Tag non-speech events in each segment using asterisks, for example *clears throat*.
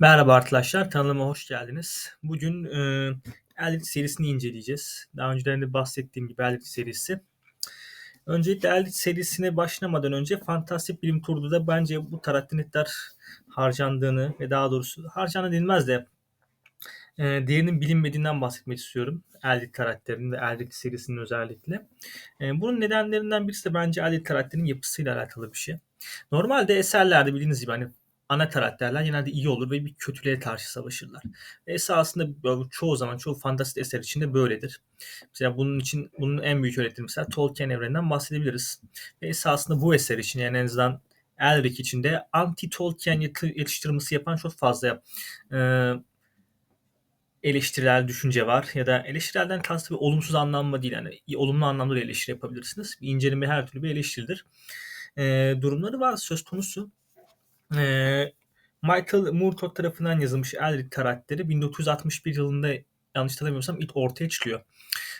Merhaba arkadaşlar, kanalıma hoş geldiniz. Bugün e, Eldritch serisini inceleyeceğiz. Daha önceden de bahsettiğim gibi Eldritch serisi. Öncelikle Eldritch serisine başlamadan önce Fantastik Bilim Kurdu'da bence bu karakterler harcandığını ve daha doğrusu harcanı denilmez de e, değerinin bilinmediğinden bahsetmek istiyorum. Eldritch karakterinin ve Eldritch serisinin özellikle. E, bunun nedenlerinden birisi de bence Eldritch karakterinin yapısıyla alakalı bir şey. Normalde eserlerde bildiğiniz gibi hani ana karakterler genelde iyi olur ve bir kötülüğe karşı savaşırlar. Ve esasında çoğu zaman çoğu fantastik eser içinde böyledir. Mesela bunun için bunun en büyük örnekleri mesela Tolkien evreninden bahsedebiliriz. Ve esasında bu eser için yani en azından Elric içinde anti-Tolkien yetiştirmesi yapan çok fazla e, eleştirel düşünce var ya da eleştirelden kastı bir olumsuz anlamda değil yani olumlu anlamda da eleştiri yapabilirsiniz. Bir inceleme her türlü bir eleştiridir. E, durumları var söz konusu. E, Michael Moorcock tarafından yazılmış Elric karakteri 1961 yılında yanlış hatırlamıyorsam ilk ortaya çıkıyor.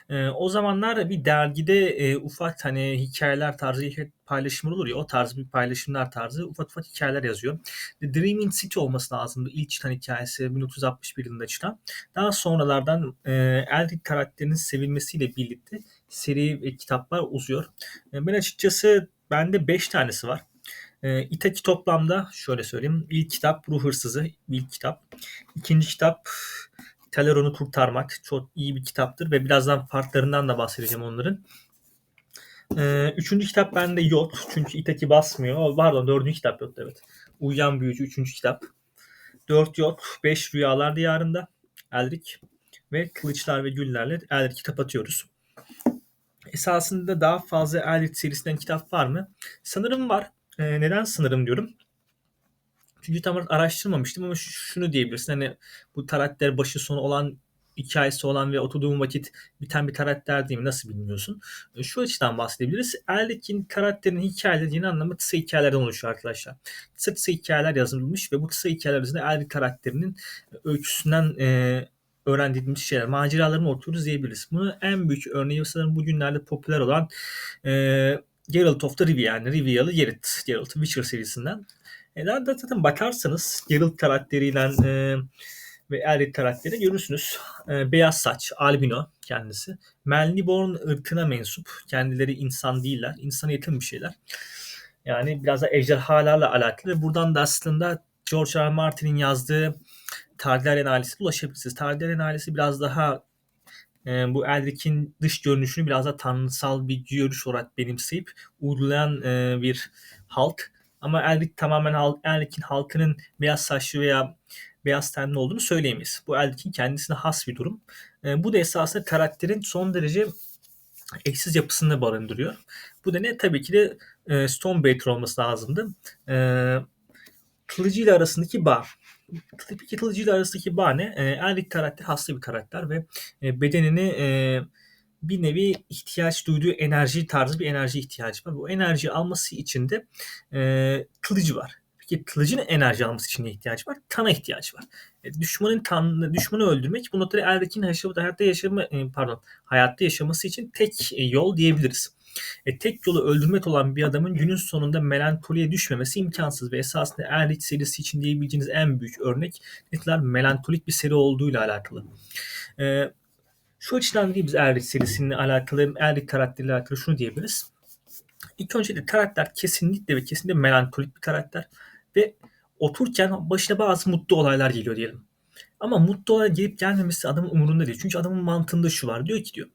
E, o zamanlar bir dergide e, ufak hani hikayeler tarzı paylaşımlar olur ya o tarz bir paylaşımlar tarzı ufak ufak hikayeler yazıyor. The Dreaming City olması lazımdı ilk çıkan hikayesi 1961 yılında çıkan. Daha sonralardan e, Elric karakterinin sevilmesiyle birlikte seri ve kitaplar uzuyor. E, ben açıkçası bende 5 tanesi var. E, İtaki toplamda şöyle söyleyeyim. İlk kitap Ruh Hırsızı. ilk kitap. İkinci kitap Teleron'u Kurtarmak. Çok iyi bir kitaptır ve birazdan farklarından da bahsedeceğim onların. E, üçüncü kitap bende yok. Çünkü Itaki basmıyor. Pardon dördüncü kitap yok evet. Uyuyan Büyücü üçüncü kitap. Dört yok. Beş Rüyalar Diyarında. Eldrik. Ve Kılıçlar ve Güllerle Eldrik'i kapatıyoruz. Esasında daha fazla Eldrik serisinden kitap var mı? Sanırım var. E, neden sınırım diyorum. Çünkü tam olarak araştırmamıştım ama şunu diyebilirsin. Hani bu karakter başı sonu olan hikayesi olan ve oturduğum vakit biten bir karakter değil mi? Nasıl bilmiyorsun? Şu açıdan bahsedebiliriz. Eldek'in karakterin hikayeleri yeni anlamda kısa hikayelerden oluşuyor arkadaşlar. Kısa kısa hikayeler yazılmış ve bu kısa hikayeler arasında Eldek karakterinin öyküsünden e, öğrendiğimiz şeyler, maceralarını okuyoruz diyebiliriz. Bunun en büyük örneği sanırım bugünlerde popüler olan e, Geralt of the Rivia yani Rivialı Geralt. Geralt Witcher serisinden. E, daha da zaten bakarsanız Geralt karakteriyle e, ve Elric karakteri görürsünüz. E, beyaz saç, albino kendisi. Melniborn ırkına mensup. Kendileri insan değiller. İnsana yakın bir şeyler. Yani biraz da ejderhalarla alakalı. Ve buradan da aslında George R. R. Martin'in yazdığı Targaryen ailesi ulaşabilirsiniz. Targaryen ailesi biraz daha e, bu Elric'in dış görünüşünü biraz da tanrısal bir görüş olarak benimseyip uygulayan e, bir halk. Ama Elric tamamen halk, Elric'in halkının beyaz saçlı veya beyaz tenli olduğunu söyleyemeyiz. Bu Elric'in kendisine has bir durum. E, bu da esasında karakterin son derece eksiz yapısını barındırıyor. Bu da ne? Tabii ki de e, Stonebaiter olması lazımdı. E, kılıcı ile arasındaki bağ. Tabii kılıcı ile arasındaki bağ ne? E, Elric karakter hasta bir karakter ve e, bedenini e, bir nevi ihtiyaç duyduğu enerji tarzı bir enerji ihtiyacı var. Bu enerji alması için de e, kılıcı var. Peki kılıcın enerji alması için ne ihtiyaç var? Kana ihtiyaç var. E, düşmanın kan, düşmanı öldürmek bu noktada Erdekin hayatta yaşama e, pardon hayatta yaşaması için tek e, yol diyebiliriz. E, tek yolu öldürmek olan bir adamın günün sonunda melankoliye düşmemesi imkansız ve esasında Erlik serisi için diyebileceğiniz en büyük örnek ne kadar melankolik bir seri olduğuyla alakalı. E, şu açıdan değil biz Erlik serisinin alakalı, Erlik karakteriyle alakalı şunu diyebiliriz. İlk önce de karakter kesinlikle ve kesinlikle melankolik bir karakter ve otururken başına bazı mutlu olaylar geliyor diyelim. Ama mutlu olay gelip gelmemesi adamın umurunda değil. Çünkü adamın mantığında şu var. Diyor ki diyor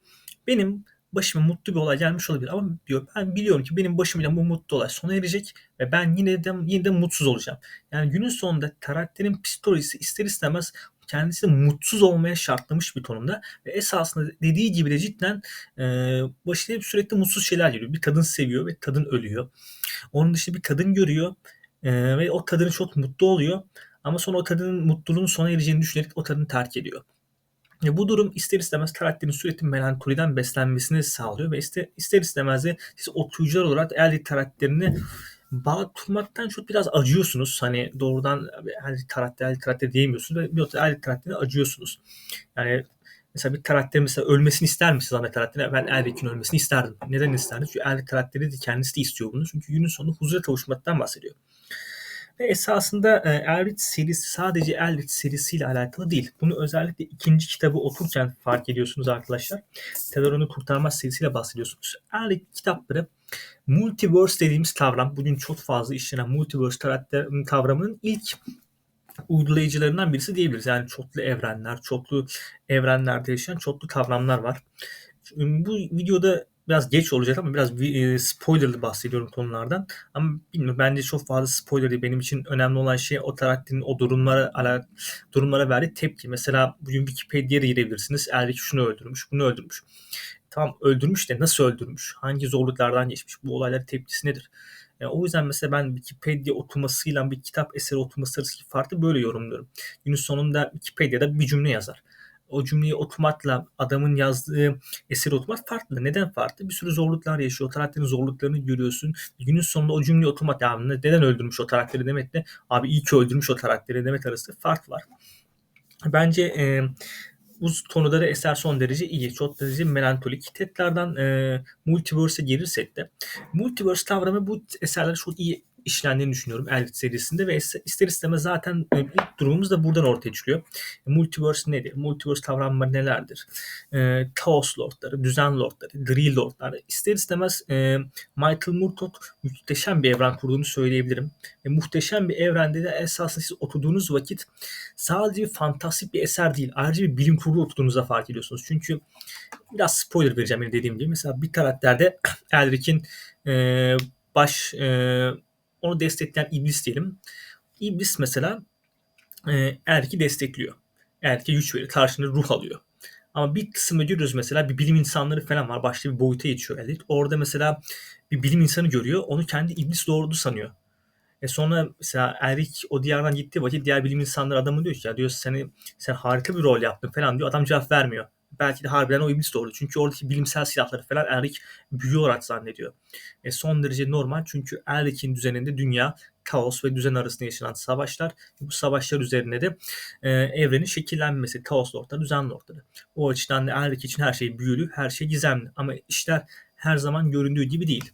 benim başıma mutlu bir olay gelmiş olabilir ama diyor ben biliyorum ki benim başımla bu mutlu olay sona erecek ve ben yine de yine de mutsuz olacağım. Yani günün sonunda karakterin psikolojisi ister istemez kendisini mutsuz olmaya şartlamış bir tonunda ve esasında dediği gibi de cidden e, başına hep sürekli mutsuz şeyler geliyor. Bir kadın seviyor ve kadın ölüyor. Onun dışında bir kadın görüyor e, ve o kadını çok mutlu oluyor. Ama sonra o kadının mutluluğun sona ereceğini düşünerek o kadını terk ediyor. Bu durum ister istemez karakterin sürekli melankoliden beslenmesini sağlıyor ve ister, ister istemez de siz okuyucular olarak Ellie karakterini bağ kurmaktan çok biraz acıyorsunuz. Hani doğrudan Ellie karakter, Ellie karakter diyemiyorsunuz ve bir Ellie karakterine acıyorsunuz. Yani mesela bir karakter mesela ölmesini ister misiniz ana karakterine? Ben Elric'in ölmesini isterdim. Neden isterdim? Çünkü Elric karakteri de kendisi de istiyor bunu. Çünkü günün sonunda huzura kavuşmaktan bahsediyor. Ve esasında e, Elric serisi sadece Elric serisiyle alakalı değil. Bunu özellikle ikinci kitabı okurken fark ediyorsunuz arkadaşlar. Teleron'u kurtarmaz serisiyle bahsediyorsunuz. Elric kitapları multiverse dediğimiz kavram, bugün çok fazla işlenen multiverse karakter kavramının ilk uygulayıcılarından birisi diyebiliriz. Yani çoklu evrenler, çoklu evrenlerde yaşayan çoklu kavramlar var. Bu videoda biraz geç olacak ama biraz e, spoilerlı bahsediyorum konulardan. Ama bilmiyorum bence çok fazla spoiler değil. Benim için önemli olan şey o karakterin o durumlara durumlara verdiği tepki. Mesela bugün Wikipedia'ya girebilirsiniz. Elric şunu öldürmüş, bunu öldürmüş. Tamam öldürmüş de nasıl öldürmüş? Hangi zorluklardan geçmiş? Bu olayların tepkisi nedir? Yani o yüzden mesela ben Wikipedia okumasıyla bir kitap eseri okuması arasındaki farkı böyle yorumluyorum. Günün sonunda Wikipedia'da bir cümle yazar o cümleyi okumakla adamın yazdığı eseri okumak farklı. Neden farklı? Bir sürü zorluklar yaşıyor. O karakterin zorluklarını görüyorsun. Günün sonunda o cümleyi okumak ya neden öldürmüş o karakteri demekle abi iyi ki öldürmüş o karakteri demek arasında fark var. Bence e, bu konuda da eser son derece iyi. Çok derece melankolik. Tekrardan e, Multiverse'e gelirsek de Multiverse kavramı bu eserlerde çok iyi işlendiğini düşünüyorum Elrit serisinde ve ister istemez zaten e, ilk durumumuz da buradan ortaya çıkıyor. E, multiverse nedir? Multiverse kavramları nelerdir? E, Chaos Lordları, Düzen Lordları, Gri Lordları. İster istemez e, Michael Moorcock muhteşem bir evren kurduğunu söyleyebilirim. E, muhteşem bir evrende de esasında siz okuduğunuz vakit sadece bir fantastik bir eser değil. Ayrıca bir bilim kurgu okuduğunuzda fark ediyorsunuz. Çünkü biraz spoiler vereceğim dediğim gibi. Mesela bir karakterde *clears throat* Elric'in e, baş e, onu destekleyen iblis diyelim. İblis mesela e, erki destekliyor. Erki güç verir. Karşında ruh alıyor. Ama bir kısmı görüyoruz mesela bir bilim insanları falan var. Başta bir boyuta geçiyor Elit. Orada mesela bir bilim insanı görüyor. Onu kendi iblis doğurdu sanıyor. E sonra mesela Erik o diyardan gittiği vakit diğer bilim insanları adamı diyor ki ya diyor seni sen harika bir rol yaptın falan diyor. Adam cevap vermiyor belki de harbiden o iblis doğru. Çünkü oradaki bilimsel silahları falan Elric büyü olarak zannediyor. E son derece normal çünkü Elric'in düzeninde dünya kaos ve düzen arasında yaşanan savaşlar. Bu savaşlar üzerine de e, evrenin şekillenmesi, kaos lordları, düzen lordları. O açıdan da Elric için her şey büyülü, her şey gizemli. Ama işler her zaman göründüğü gibi değil.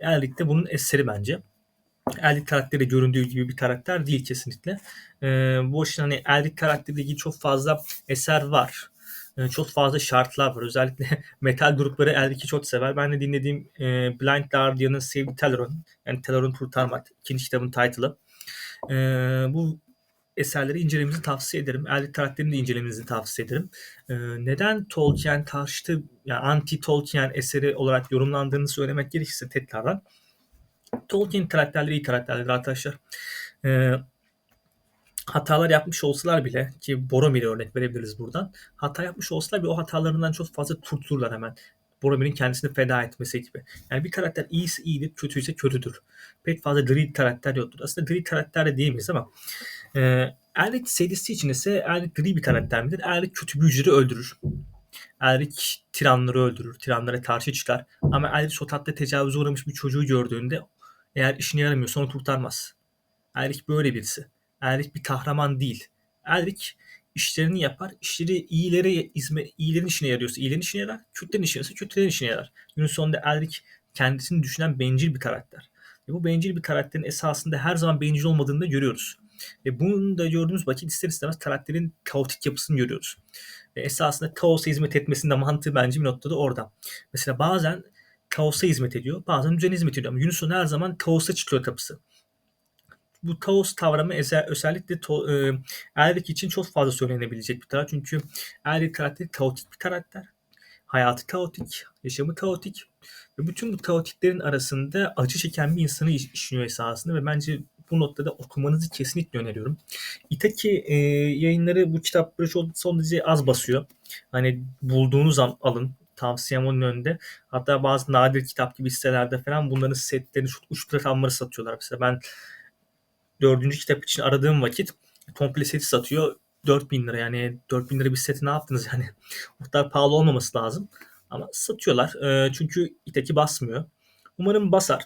Elric de bunun eseri bence. Elric karakteri göründüğü gibi bir karakter değil kesinlikle. E, bu açıdan hani Elric karakteriyle ilgili çok fazla eser var çok fazla şartlar var. Özellikle *laughs* metal grupları Elric'i çok sever. Ben de dinlediğim e, Blind Guardian'ın Save Teleron yani Teleron kurtarmak ikinci kitabın title'ı. E, bu eserleri incelemenizi tavsiye ederim. Elric karakterini de incelemenizi tavsiye ederim. E, neden Tolkien karşıtı yani anti Tolkien eseri olarak yorumlandığını söylemek gerekirse tekrardan Tolkien karakterleri iyi karakterler arkadaşlar. E, hatalar yapmış olsalar bile ki Boromir'e örnek verebiliriz buradan. Hata yapmış olsalar bile o hatalarından çok fazla kurtulurlar hemen. Boromir'in kendisini feda etmesi gibi. Yani bir karakter iyisi iyidir, kötüyse kötüdür. Pek fazla gri karakter yoktur. Aslında gri karakter de diyemeyiz ama e, Elric serisi için ise Elric gri bir karakter midir? Elric kötü büyücüleri öldürür. Elric tiranları öldürür. Tiranlara karşı çıkar. Ama Elric sokakta tecavüze uğramış bir çocuğu gördüğünde eğer işine yaramıyorsa onu kurtarmaz. Elric böyle birisi. Elric bir kahraman değil. Elric işlerini yapar. İşleri iyilere izme, iyilerin işine yarıyorsa iyilerin işine yarar. Kötülerin işine yarıyorsa kötülerin işine yarar. Günün sonunda Elric kendisini düşünen bencil bir karakter. Ve bu bencil bir karakterin esasında her zaman bencil olmadığını da görüyoruz. Ve bunu da gördüğümüz vakit ister istemez karakterin kaotik yapısını görüyoruz. Ve esasında kaosa hizmet etmesinin de mantığı bence bir noktada orada. Mesela bazen kaosa hizmet ediyor, bazen düzene hizmet ediyor. Ama sonunda her zaman kaosa çıkıyor kapısı bu kaos kavramı özellikle to, e, Elric için çok fazla söylenebilecek bir taraf. Çünkü Elric karakteri kaotik bir karakter. Hayatı kaotik, yaşamı kaotik. Ve bütün bu kaotiklerin arasında acı çeken bir insanı işliyor esasında ve bence bu noktada okumanızı kesinlikle öneriyorum. Itaki e, yayınları bu kitapları çok son derece az basıyor. Hani bulduğunuz an alın. Tavsiyem onun önünde. Hatta bazı nadir kitap gibi sitelerde falan bunların setlerini çok uç satıyorlar. Mesela ben dördüncü kitap için aradığım vakit komple seti satıyor. 4000 lira yani 4000 lira bir seti ne yaptınız yani? *laughs* O kadar pahalı olmaması lazım. Ama satıyorlar. E, çünkü iteki basmıyor. Umarım basar.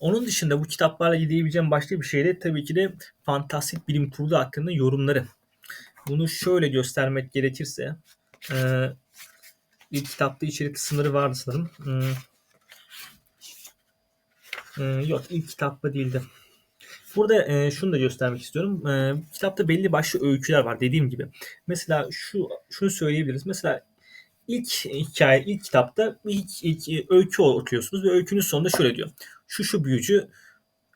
Onun dışında bu kitaplarla gidebileceğim başka bir şey de tabii ki de fantastik bilim kurgu hakkında yorumları. Bunu şöyle göstermek gerekirse e, bir kitapta içerik kısımları vardı sanırım. Hmm. Hmm, yok ilk kitapta değildi. Burada e, şunu da göstermek istiyorum. E, kitapta belli başlı öyküler var dediğim gibi. Mesela şu şunu söyleyebiliriz. Mesela ilk hikaye, ilk kitapta ilk, ilk öykü okuyorsunuz ve öykünün sonunda şöyle diyor. Şu şu büyücü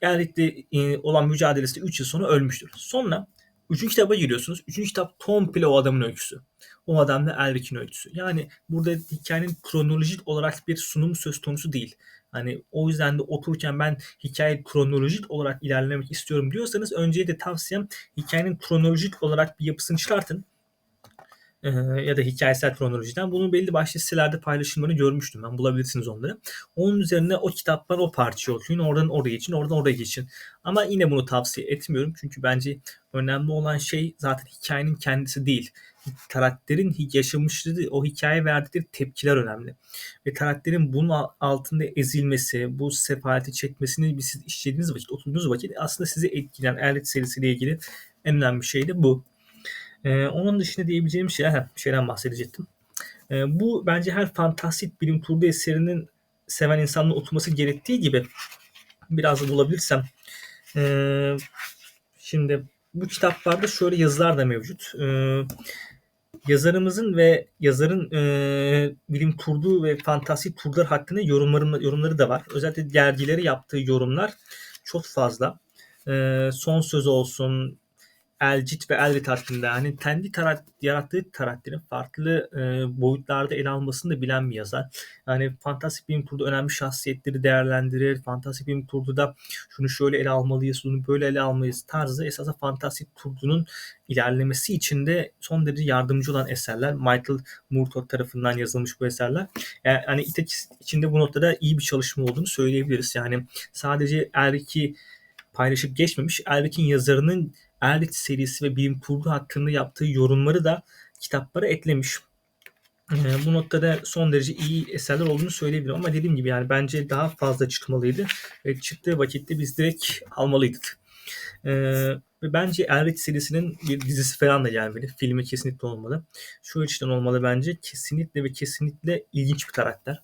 Elric'le e, olan mücadelesinde 3 yıl sonra ölmüştür. Sonra 3. kitaba giriyorsunuz. 3. kitap komple o adamın öyküsü. O adam da Elric'in öyküsü. Yani burada hikayenin kronolojik olarak bir sunum söz konusu değil. Hani o yüzden de otururken ben hikaye kronolojik olarak ilerlemek istiyorum diyorsanız öncelikle tavsiyem hikayenin kronolojik olarak bir yapısını çıkartın. Ee, ya da hikayesel kronolojiden bunun belli başlı sitelerde paylaşımlarını görmüştüm ben. Bulabilirsiniz onları. Onun üzerine o kitaptan o parçayı okuyun. Oradan oraya geçin. Oradan oraya geçin. Ama yine bunu tavsiye etmiyorum. Çünkü bence önemli olan şey zaten hikayenin kendisi değil. Karakterin yaşamışlığı, o hikaye verdiği tepkiler önemli. Ve karakterin bunun altında ezilmesi, bu sefaleti çekmesini siz işlediğiniz vakit, oturduğunuz vakit aslında sizi etkileyen Erlet serisiyle ilgili en önemli şey de bu. Ee, onun dışında diyebileceğim şey, heh, şeyden bahsedecektim. Ee, bu bence her fantastik bilim kurgu eserinin seven insanın oturması gerektiği gibi biraz da bulabilirsem. Ee, şimdi bu kitaplarda şöyle yazılar da mevcut. Ee, yazarımızın ve yazarın e, bilim kurdu ve fantastik kurgular hakkında yorumları, yorumları da var. Özellikle dergileri yaptığı yorumlar çok fazla. E, son söz olsun, Elcit ve Elrit hakkında hani kendi tarat, yarattığı karakterin farklı e, boyutlarda ele almasını da bilen bir yazar. Yani fantastik bilim kurdu önemli şahsiyetleri değerlendirir. Fantastik bilim kurduda şunu şöyle ele almalıyız, bunu böyle ele almalıyız tarzı esasında fantastik kurdunun ilerlemesi için de son derece yardımcı olan eserler. Michael Moorcock tarafından yazılmış bu eserler. Yani hani İtek içinde bu noktada iyi bir çalışma olduğunu söyleyebiliriz. Yani sadece Erik'i paylaşıp geçmemiş. Erik'in yazarının Erlit serisi ve bilim kurgu hakkında yaptığı yorumları da kitaplara eklemiş. Ee, bu noktada son derece iyi eserler olduğunu söyleyebilirim ama dediğim gibi yani bence daha fazla çıkmalıydı ve çıktığı vakitte biz direkt almalıydık. Ee, ve bence Elric serisinin bir dizisi falan da gelmeli. Filmi kesinlikle olmalı. Şu açıdan olmalı bence. Kesinlikle ve kesinlikle ilginç bir karakter.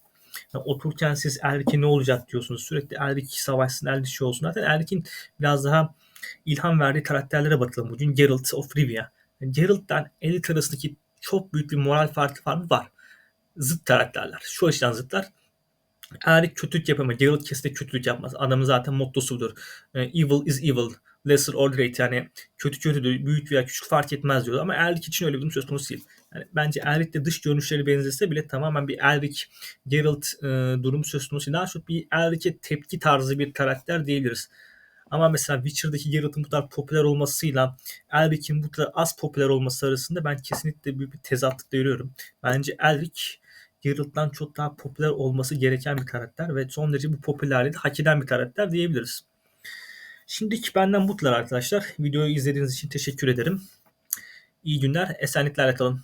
Yani otururken siz Elric'e ne olacak diyorsunuz. Sürekli Elric savaşsın, Elric şey olsun. Zaten Elric'in biraz daha ilham verdiği karakterlere bakalım bugün. Geralt of Rivia. Geralt'tan Elit arasındaki çok büyük bir moral farkı farkı var. Zıt karakterler. Şu açıdan zıtlar. Eğer kötülük yapamaz. Geralt kesinlikle kötülük yapmaz. Adamın zaten mottosudur. E, evil is evil. Lesser or great. Yani kötü kötüdür. Büyük veya küçük fark etmez diyor. Ama Erlik için öyle bir durum söz konusu değil. Yani bence Elric'le dış görünüşleri benzese bile tamamen bir Elric Geralt e, durumu söz konusu. Daha çok bir Elric'e tepki tarzı bir karakter diyebiliriz. Ama mesela Witcher'daki Geralt'ın bu kadar popüler olmasıyla Elric'in bu kadar az popüler olması arasında ben kesinlikle büyük bir tezatlık görüyorum. Bence Elric Geralt'tan çok daha popüler olması gereken bir karakter ve son derece bu popülerliği de hak eden bir karakter diyebiliriz. Şimdiki benden bu kadar arkadaşlar. Videoyu izlediğiniz için teşekkür ederim. İyi günler, esenliklerle kalın.